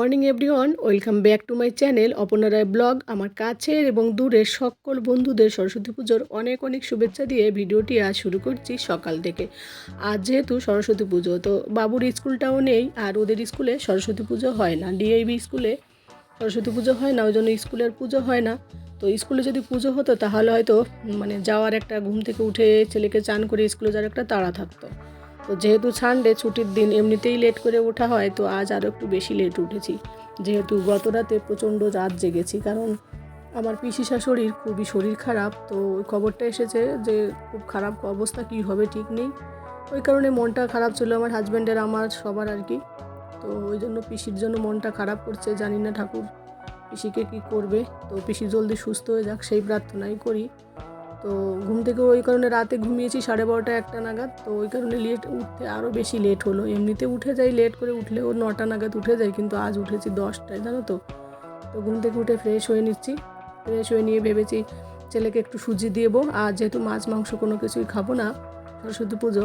Morning, everyone. Welcome back to my channel Aparna Roy blog. আমার কাছের এবং দূরের সকল বন্ধুদের সরস্বতী পুজোর অনেক অনেক শুভেচ্ছা দিয়ে ভিডিওটি আজ শুরু করছি সকাল থেকে। আজ যেহেতু সরস্বতী পুজো, তো বাবুর স্কুলটাও নেই, আর ওদের স্কুলে সরস্বতী পুজো হয় না। ডিআইবি স্কুলে সরস্বতী পুজো হয় না ওই জন্য স্কুলের পুজো হয় না। তো স্কুলে যদি পুজো হতো, তাহলে হয়তো মানে যাওয়ার একটা, ঘুম থেকে উঠে ছেলেকে চান করে স্কুলে যাওয়ার একটা তাড়া থাকতো। তো যেহেতু সানডে ছুটির দিন এমনিতেই লেট করে ওঠা হয়, তো আজ আরও একটু বেশি লেট উঠেছি। যেহেতু গত রাতে প্রচণ্ড রাত জেগেছি, কারণ আমার পিসি শাশুড়ির খুবই শরীর খারাপ, তো ওই খবরটা এসেছে যে খুব খারাপ অবস্থা, কী হবে ঠিক নেই। ওই কারণে মনটা খারাপ ছিল, আমার হাজব্যান্ডের আমার, সবার আর কি। তো ওই জন্য পিসির জন্য মনটা খারাপ করছে, জানি না ঠাকুর পিসিকে কী করবে। তো পিসি জলদি সুস্থ হয়ে যাক, সেই প্রার্থনাই করি। তো ঘুম থেকে ওই কারণে রাতে ঘুমিয়েছি সাড়ে বারোটা একটা নাগাদ। তো ওই কারণে লেট উঠতে আরও বেশি লেট হলো। এমনিতে উঠে যাই লেট করে উঠলে ও নটা নাগাদ উঠে যাই, কিন্তু আজ উঠেছি দশটায়, জানো তো। তো ঘুম থেকে উঠে ফ্রেশ হয়ে নিচ্ছি। ফ্রেশ হয়ে নিয়ে ভেবেছি ছেলেকে একটু সুজি দিয়েবো আর যেহেতু মাছ, মাংস কোনো কিছুই খাব না, সরস্বতী পুজো,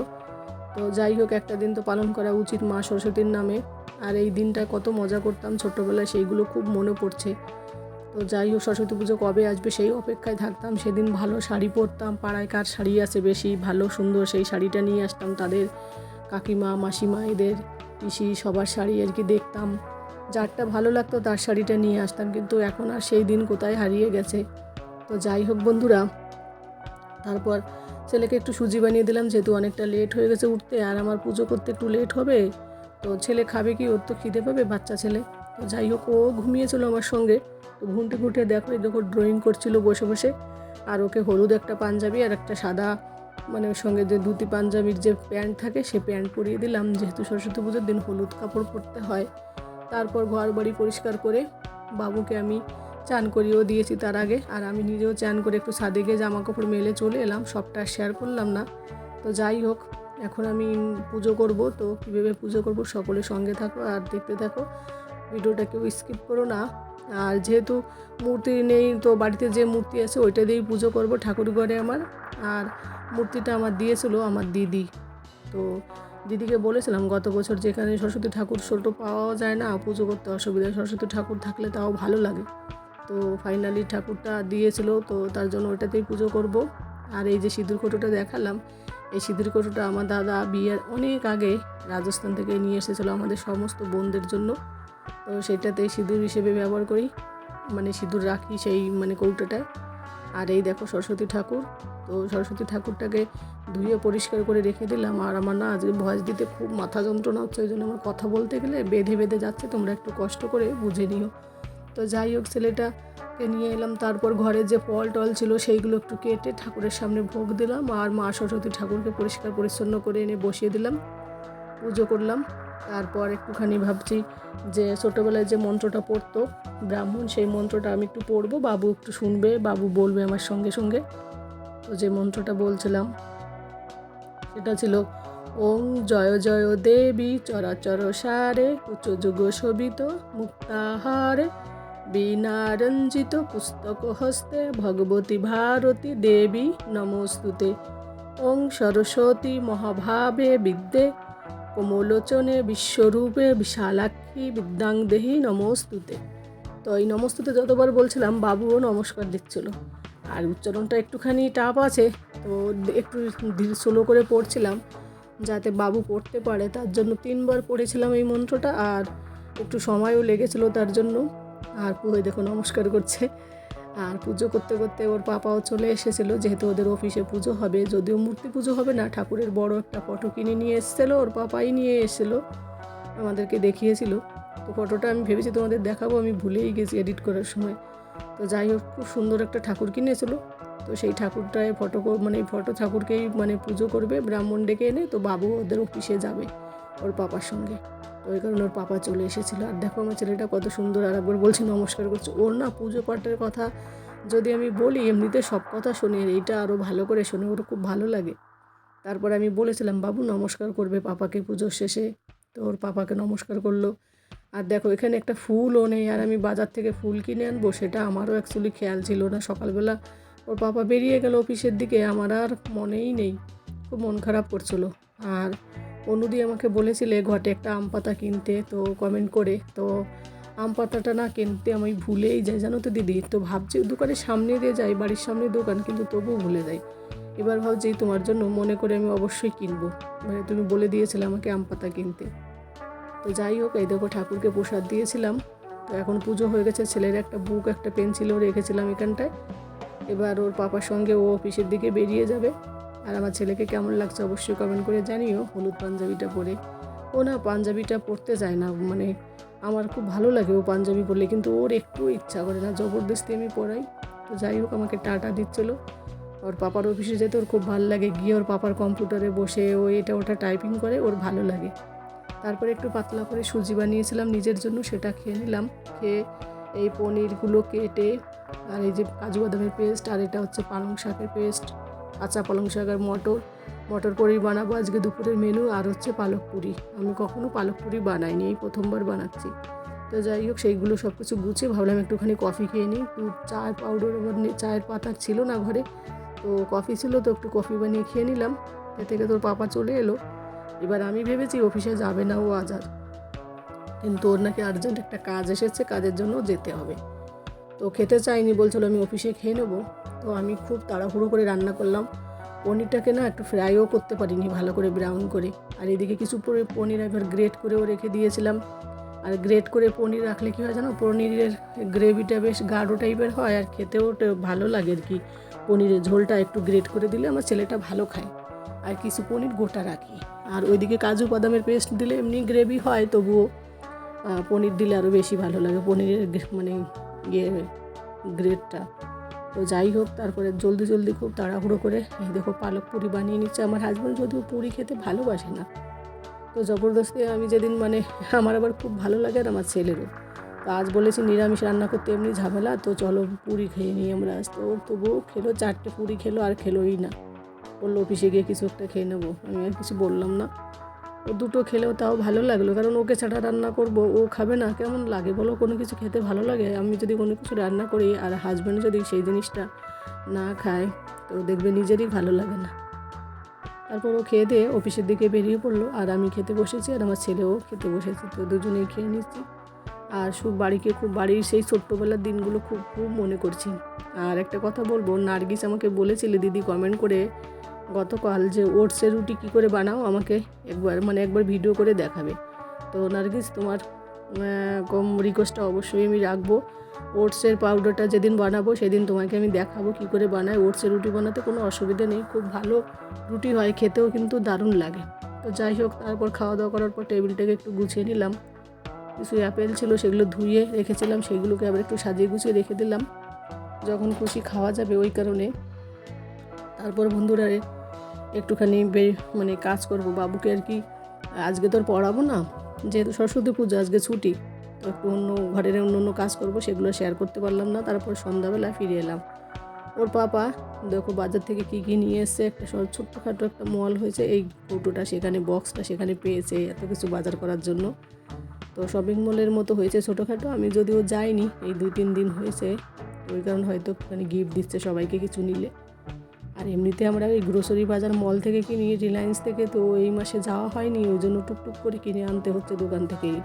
তো যাই হোক, একটা দিন তো পালন করা উচিত মা সরস্বতীর নামে। আর এই দিনটা কত মজা করতাম ছোট্টবেলায়, সেইগুলো খুব মনে পড়ছে। তো যাই হোক, সরস্বতী পুজো কবে আসবে সেই অপেক্ষায় থাকতাম। সেদিন ভালো শাড়ি পরতাম, পাড়ায় কার শাড়ি আছে বেশি? ভালো, সুন্দর সেই শাড়িটা নিয়ে আসতাম তাদের কাকিমা, মাসিমা, এদের পিসি, সবার শাড়ি আর কি দেখতাম। যারটা ভালো লাগতো তার শাড়িটা নিয়ে আসতাম, কিন্তু এখন আর সেই দিন কোথায় হারিয়ে গেছে? তো যাই হোক বন্ধুরা, তারপর ছেলেকে একটু সুজি বানিয়ে দিলাম, যেহেতু অনেকটা লেট হয়ে গেছে উঠতে, আর আমার পুজো করতে একটু লেট হবে, তো ছেলে খাবে কি? ওর তো খিদে পাবে বাচ্চা ছেলে। তো যাই হোক, ও ঘুমিয়েছিল আমার সঙ্গে। তো ঘুমটে ঘুটে দেখো, এই দেখো ড্রয়িং করছিল বসে বসে। আর ওকে হলুদ একটা পাঞ্জাবি আর একটা সাদা মানে ওর সঙ্গে যে ধুতি পাঞ্জাবির যে প্যান্ট থাকে, সে প্যান্ট পরিয়ে দিলাম। যেহেতু সরস্বতী পুজোর দিন হলুদ কাপড় পরতে হয়। তারপর ঘর বাড়ি পরিষ্কার করে বাবুকে আমি চান করিয়েও দিয়েছি তার আগে। আর আমি নিজেও চান করে একটু ছাদে গিয়ে জামা কাপড় মেলে চলে এলাম, সবটা শেয়ার করলাম না। তো যাই হোক, এখন আমি পুজো করব। তো কীভাবে পুজো করব সকলের সঙ্গে থাকো আর দেখতে থাকো। ভিডিওটা কেউ স্কিপ করো না। আর যেহেতু মূর্তি নেই, তো বাড়িতে যে মূর্তি আছে ওইটা দিয়েই পুজো করব ঠাকুর ঘরে আমার। আর মূর্তিটা আমার দিয়েছিল আমার দিদি। তো দিদিকে বলেছিলাম, গত বছর যেখানে সরস্বতী ঠাকুর ছোটো পাওয়া যায় না, পুজো করতে অসুবিধা। সরস্বতী ঠাকুর থাকলে তাও ভালো লাগে। তো ফাইনালি ঠাকুরটা দিয়েছিল, তো তার জন্য ওইটাতেই পুজো করব। আর এই যে সিঁদুর কোটোটা দেখালাম, এই সিঁদুর কোটোটা আমার দাদা বিয়ের অনেক আগে রাজস্থান থেকে নিয়ে এসেছিল আমাদের সমস্ত বোনদের জন্য। তো সেটাতেই সিঁদুর হিসেবে ব্যবহার করি। মানে সিঁদুর রাখি সেই মানে কৌটোটায় আর এই দেখো সরস্বতী ঠাকুর। তো সরস্বতী ঠাকুরটাকে ধুয়ে পরিষ্কার করে রেখে দিলাম। আর আমার না আজকে ভয়েস দিতে খুব মাথা যন্ত্রণা হচ্ছে, ওই জন্য আমার কথা বলতে গেলে বেঁধে বেঁধে যাচ্ছে। তোমরা একটু কষ্ট করে বুঝে নিও। তো যাই হোক, ছেলেটাকে নিয়ে এলাম। তারপর ঘরে যে ফল টল ছিল সেইগুলো একটু কেটে ঠাকুরের সামনে ভোগ দিলাম। আর মা সরস্বতী ঠাকুরকে পরিষ্কার পরিচ্ছন্ন করে এনে বসিয়ে দিলাম। পুজো করলাম। তারপর একটুখানি ভাবছি যে ছোটোবেলায় যে মন্ত্রটা পড়তো ব্রাহ্মণ, সেই মন্ত্রটা আমি একটু পড়ব, বাবু একটু শুনবে, বাবু বলবে আমার সঙ্গে সঙ্গে। তো যে মন্ত্রটা বলছিলাম, সেটা ছিল, ওং জয় জয় দেবী চরাচর সারে উচ্চ যুগ শোভিত মুক্তাহারে বীণারঞ্জিত পুস্তক হস্তে, ভগবতী ভারতী দেবী নমস্তুতে। ওং সরস্বতী মহাভাবে বিদ্যে কোমলোচনে বিশ্বরূপে বিশালাক্ষী বিদ্যাং দেহি নমস্তুতে। তো এই নমস্তুতে যতবার বলছিলাম, বাবুও নমস্কার দিচ্ছিল। আর উচ্চারণটা একটুখানি টাফ আছে, তো একটু ধীর স্লো করে পড়ছিলাম, যাতে বাবু পড়তে পারে। তার জন্য তিনবার পড়েছিলাম এই মন্ত্রটা, আর একটু সময়ও লেগেছিল তার জন্য। আর পুহই দেখো নমস্কার করছে। আর পুজো করতে করতে ওর পাপাও চলে এসেছিল, যেহেতু ওদের অফিসে পুজো হবে। যদিও মূর্তি পুজো হবে না, ঠাকুরের বড় একটা ফটো কিনে নিয়ে এসেছিল, ওর পাপাই নিয়ে এসেছিল, আমাদেরকে দেখিয়েছিল। তো ফটোটা আমি ভেবেছি তোমাদের দেখাবো, আমি ভুলেই গেছি এডিট করার সময়। তো যাই হোক, খুব সুন্দর একটা ঠাকুর কিনেছিলো। তো সেই ঠাকুরটায় ফটো মানে ফটো ঠাকুরকেই মানে পুজো করবে, ব্রাহ্মণ ডেকে এনে, তো বাবু ওদের অফিসে যাবে, ওর পাপার সঙ্গে। ওই কারণে ওর পাপা চলে এসেছিল। আর দেখো আমার ছেলেটা কত সুন্দর আর একবার বলছে নমস্কার করছে। ওর না পুজো পাঠের কথা যদি আমি বলি, এমনিতে সব কথা শোনে, এইটা আরও ভালো করে শোনে, ওর খুব ভালো লাগে। তারপর আমি বলেছিলাম, বাবু, নমস্কার করবে পাপাকে পুজোর শেষে। তো ওর পাপাকে নমস্কার করল। আর দেখো, এখানে একটা ফুলও নেই, আর আমি বাজার থেকে ফুল কিনে আনব, সেটা আমারও অ্যাকচুয়ালি খেয়াল ছিল না সকালবেলা। ওর পাপা বেরিয়ে গেল অফিসের দিকে, আমার আর মনেই নেই। খুব মন খারাপ করছিল। আর অনুদি আমাকে বলেছিলে, ঘটে একটা আম পাতা কিনতে। তো কমেন্ট করে, তো আম পাতাটা না কিনতে আমি ভুলেই যাই। জানো তো দিদি, তো ভাবছি দোকানের সামনে দিয়ে যাই, বাড়ির সামনে দোকান, কিন্তু তবুও ভুলে যাই। এবার ভাবছি তোমার জন্য মনে করে আমি অবশ্যই কিনবো। মানে তুমি বলে দিয়েছিলে আমাকে আম পাতা কিনতে। তো যাই হোক, এই দেখো ঠাকুরকে প্রসাদ দিয়েছিলাম। তো এখন পুজো হয়ে গেছে, ছেলের একটা বুক, একটা পেন্সিলও রেখেছিলাম এখানটায়। এবার ওর পাপার সঙ্গে ও অফিসের দিকে বেরিয়ে যাবে। আর আমার ছেলেকে কেমন লাগছে অবশ্যই কমেন্ট করে জানিও, হলুদ পাঞ্জাবিটা পরে। ও না পাঞ্জাবিটা পরতে যায় না মানে আমার খুব ভালো লাগে ও পাঞ্জাবি পরলে কিন্তু ওর একটু ইচ্ছা করে না, জবরদস্তি আমি পরাই তো যাই হোক, আমাকে টাটা দিচ্ছিল। ওর পাপার অফিসে যেতে ওর খুব ভালো লাগে, গিয়ে ওর পাপার কম্পিউটারে বসে ও এটা ওটা টাইপিং করে, ওর ভালো লাগে। তারপরে একটু পাতলা করে সুজি বানিয়েছিলাম, নিজের জন্য সেটা খেয়ে নিলাম, খেয়ে এই পনিরগুলো কেটে, আর এই যে কাজু বাদামের পেস্ট আর এটা হচ্ছে পালং শাকের পেস্ট কাঁচা পালং শাক আর মটর মটর পনির বানাবো আজকে দুপুরের মেনু আর হচ্ছে পালক পুরি। আমি কখনো পালক পুরি বানাইনি, এই প্রথমবার বানাচ্ছি। তো যাই হোক, সেইগুলো সব কিছু গুছিয়ে ভাবলাম একটুখানি কফি খেয়ে নিই। একটু চায়ের পাউডার আবার চায়ের পাতা ছিল না ঘরে, তো কফি ছিল তো একটু কফি বানিয়ে খেয়ে নিলাম। এ থেকে তোর পাপা চলে এলো। এবার আমি ভেবেছি অফিসে যাবে না ও আজ আর। কিন্তু ওর নাকি আর্জেন্ট একটা কাজ এসেছে, কাজের জন্য যেতে হবে। তো খেতে চাইনি, বলছিল আমি অফিসে খেয়ে নেব। তো আমি খুব তাড়াহুড়ো করে রান্না করলাম। পনিরটাকে না একটু ফ্রাইও করতে পারিনি ভালো করে ব্রাউন করে। আর এদিকে কিছু পনির একবার গ্রেট করেও রেখে দিয়েছিলাম। আর গ্রেট করে পনির রাখলে কী হয় জানো? পনিরের গ্রেভিটা বেশ গাঢ় টাইপের হয় আর খেতেও ভালো লাগে আর কি। পনিরের ঝোলটা একটু গ্রেট করে দিলে আমার ছেলেটা ভালো খায়। আর কিছু পনির গোটা রাখি। আর ওইদিকে কাজু বাদামের পেস্ট দিলে এমনি গ্রেভি হয় তবুও পনির দিলে আরও বেশি ভালো লাগে। পনিরের মানে ইয়ে গ্রেটটা তো যাই হোক, তারপরে জলদি জলদি খুব তাড়াহুড়ো করে এই দেখো পালক পুরি বানিয়ে নিচ্ছে। আমার হাজব্যান্ড যদিও পুরি খেতে ভালোবাসে না, তো জবরদস্তি আমি যেদিন মানে আমার আবার খুব ভালো লাগে আর আমার ছেলেরও। তো আজ বলেছি নিরামিষ রান্না করতে এমনি ঝামেলা, তো চলো পুরি খেয়ে নিই আমরা। আজ তো তবুও খেলো, চারটে পুরি খেলো আর খেলোই না। বলল অফিসে গিয়ে কিছু একটা খেয়ে নেব। আমি আর কিছু বললাম না। দুটো খেলেও তাও ভালো লাগল। কারণ ওকে ছাড়া রান্না করব, ও খাবে না, কেমন লাগে? বলো, কোনো কিছু খেতে ভালো লাগে? আমি যদি কোনো কিছু রান্না করি আর হাজব্যান্ড যদি সেই জিনিসটা না খায়, তো দেখবে নিজেরই ভালো লাগে না। তারপর ও খেয়ে দিয়ে অফিসের দিকে বেরিয়ে পড়ল। আর আমি খেতে বসেছি আর আমার ছেলেও খেতে বসেছে, তো দুজনেই খেয়ে নিচ্ছি। আর খুব বাড়িকে খুব বাড়ির সেই ছোট্টবেলার দিনগুলো খুব খুব মনে করছি। আর একটা কথা বলব, নার্গিস আমাকে বলেছিলে, দিদি কমেন্ট করে গতকাল যে ওটসের রুটি কী করে বানাও আমাকে একবার মানে একবার ভিডিও করে দেখাবে। তো নার্গিস, তোমার কম রিকোয়েস্টটা অবশ্যই আমি রাখব। ওটসের পাউডারটা যেদিন বানাবো সেদিন তোমাকে আমি দেখাবো কী করে বানাই ওটসের রুটি বানাতে কোনো অসুবিধা নেই, খুব ভালো রুটি হয়, খেতেও কিন্তু দারুণ লাগে। তো যাই হোক, তারপর খাওয়া দাওয়া করার পর টেবিলটাকে একটু গুছিয়ে নিলাম। কিছু অ্যাপেল ছিল সেগুলো ধুয়ে রেখেছিলাম, সেগুলোকে আবার একটু সাজিয়ে গুছিয়ে রেখে দিলাম। যখন খুশি খাওয়া যাবে ওই কারণে। তারপর বন্ধুরা একটুখানি মানে কাজ করব বাবুকে আর কি। আজকে তো আর পড়াবো না, যেহেতু সরস্বতী পুজো, আজকে ছুটি, তো একটু অন্য ঘরের অন্য অন্য কাজ করব, সেগুলো শেয়ার করতে পারলাম না, তারপর সন্ধ্যাবেলা ফিরে এলাম। ওর পাপা, দেখো বাজার থেকে কী কী নিয়ে এসছে, একটা ছোট্টখাটো একটা মল হয়েছে, এই কৌটোটা সেখানে বক্সটা সেখানে পেয়েছে, এত কিছু বাজার করার জন্য। তো শপিং মলের মতো হয়েছে ছোটোখাটো, আমি যদিও যাইনি, এই দুই তিন দিন হয়েছে ওই কারণে হয়তো একটুখানি গিফট দিচ্ছে সবাইকে কিছু নিলে। আর এমনিতে আমরা এই গ্রোসারি বাজার মল থেকে কিনি রিলায়েন্স থেকে, তো এই মাসে যাওয়া হয়নি, ওই জন্য টুকটুক করে কিনে আনতে হচ্ছে দোকান থেকেই।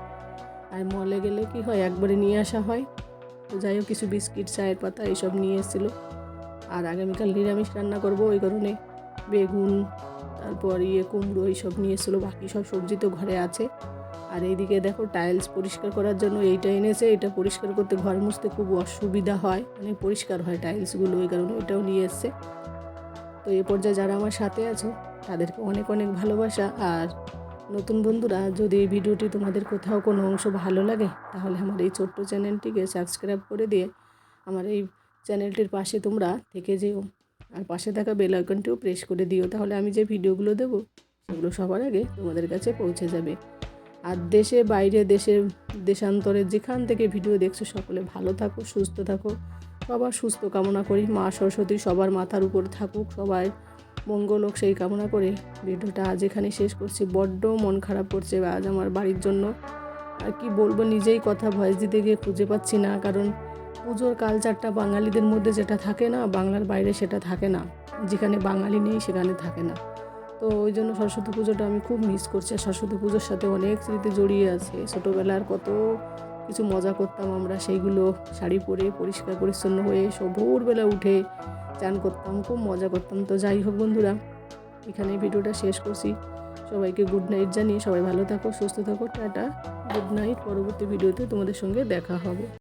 আর মলে গেলে কি হয়, একবারে নিয়ে আসা হয়। তো যাই হোক, কিছু বিস্কিট, চায়ের পাতা এইসব নিয়ে এসেছিল। আর আগামীকাল নিরামিষ রান্না করব ওই কারণে। বেগুন, তারপর ইয়ে কুমড়ো এইসব নিয়ে এসেছিল, বাকি সব সবজি তো ঘরে আছে। আর এইদিকে দেখো টাইলস পরিষ্কার করার জন্য এইটা এনেছে, এটা পরিষ্কার করতে ঘর মুছতে খুব অসুবিধা হয় মানে পরিষ্কার হয় টাইলসগুলো ওই কারণে ওইটাও নিয়ে এসছে। তো এই পর্যায়ে যারা আমার সাথে আছো, তাদেরকে অনেক অনেক ভালোবাসা। আর নতুন বন্ধুরা, যদি এই ভিডিওটি তোমাদের কোথাও কোনো অংশ ভালো লাগে, তাহলে আমার এই ছোট্ট চ্যানেলটিকে সাবস্ক্রাইব করে দিয়ে আমার এই চ্যানেলটির পাশে তোমরা থেকে যেও। আর পাশে থাকা বেল আইকনটিও প্রেস করে দিও, তাহলে আমি যে ভিডিওগুলো দেবো, সেগুলো সবার আগে তোমাদের কাছে পৌঁছে যাবে। আর দেশে বাইরে দেশে দেশান্তরে যেখান থেকে ভিডিও দেখছ, সকলে ভালো থাকো, সুস্থ থাকো। সবার সুস্থ কামনা করি। মা সরস্বতী সবার মাথার উপর থাকুক, সবাই মঙ্গল হোক সেই কামনা করে ভিডিওটা আজ এখানে শেষ করছি। বড্ড মন খারাপ করছে আজ আমার বাড়ির জন্য। আর কি বলব, নিজেই কথা ভয়েস দিতে গিয়ে খুঁজে পাচ্ছি না। কারণ পুজোর কালচারটা বাঙালিদের মধ্যে যেটা থাকে না, বাংলার বাইরে সেটা থাকে না। যেখানে বাঙালি নেই, সেখানে থাকে না। তো ওই জন্য সরস্বতী পুজোটা আমি খুব মিস করছি। আর সরস্বতী পুজোর সাথে অনেক স্মৃতি জড়িয়ে আছে। ছোটোবেলার কত কিছু মজা করতাম আমরা, সেইগুলো শাড়ি পরে পরিষ্কার পরিচ্ছন্ন হয়ে সব ভোরবেলা উঠে চান করতাম, খুব মজা করতাম। তো যাই হোক বন্ধুরা এখানে ভিডিওটা শেষ করছি। সবাইকে গুড নাইট জানিয়ে সবাই ভালো থাকো, সুস্থ থাকো, টাটা। গুড নাইট পরবর্তী ভিডিওতে তোমাদের সঙ্গে দেখা হবে।